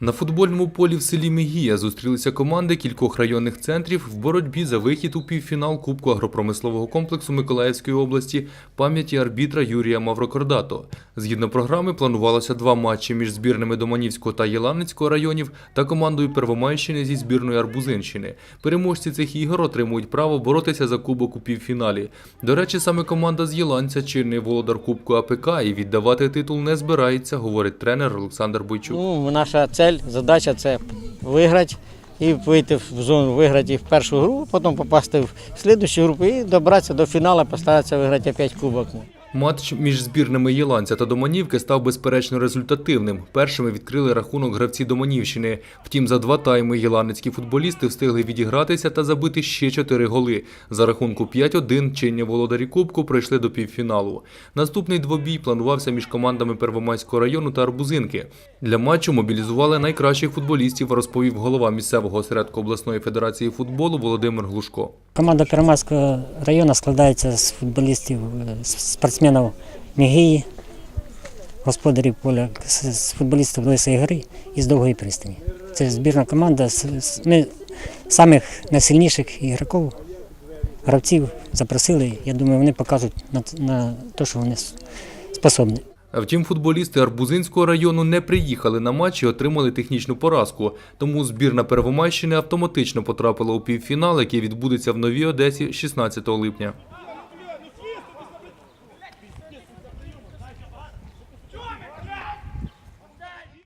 На футбольному полі в селі Мегія зустрілися команди кількох районних центрів в боротьбі за вихід у півфінал Кубку агропромислового комплексу Миколаївської області пам'яті арбітра Юрія Маврокордато. Згідно програми, планувалося два матчі між збірними Доманівського та Єланицького районів та командою Первомайщини зі збірної Арбузинщини. Переможці цих ігор отримують право боротися за кубок у півфіналі. До речі, саме команда з Єланця чинний володар Кубку АПК і віддавати титул не збирається, говорить тренер Олександр Бойчук. Ну, наша цель, задача це виграти і вийти в зону, виграти в першу гру, потім попасти в слідчу групу і добратися до фіналу, постаратися виграти опять кубок. Матч між збірними Єланця та Доманівки став безперечно результативним. Першими відкрили рахунок гравці Доманівщини. Втім, за два тайми єланицькі футболісти встигли відігратися та забити ще чотири голи. За рахунку 5-1 чинні володарі Кубку прийшли до півфіналу. Наступний двобій планувався між командами Первомайського району та Арбузинки. Для матчу мобілізували найкращих футболістів, розповів голова місцевого осередку обласної федерації футболу Володимир Глушко. Команда Первомайського району складається з футболістів, е, спортсменів Мігії, господарів поля, з футболістів Лисої гори і з Довгої пристані. Це збірна команда. з- з- Ми самих найсильніших ігроків, гравців запросили. Я думаю, вони покажуть на те, що вони способні. Втім, футболісти Арбузинського району не приїхали на матч і отримали технічну поразку. Тому збірна Первомайщини автоматично потрапила у півфінал, який відбудеться в Новій Одесі 16 липня.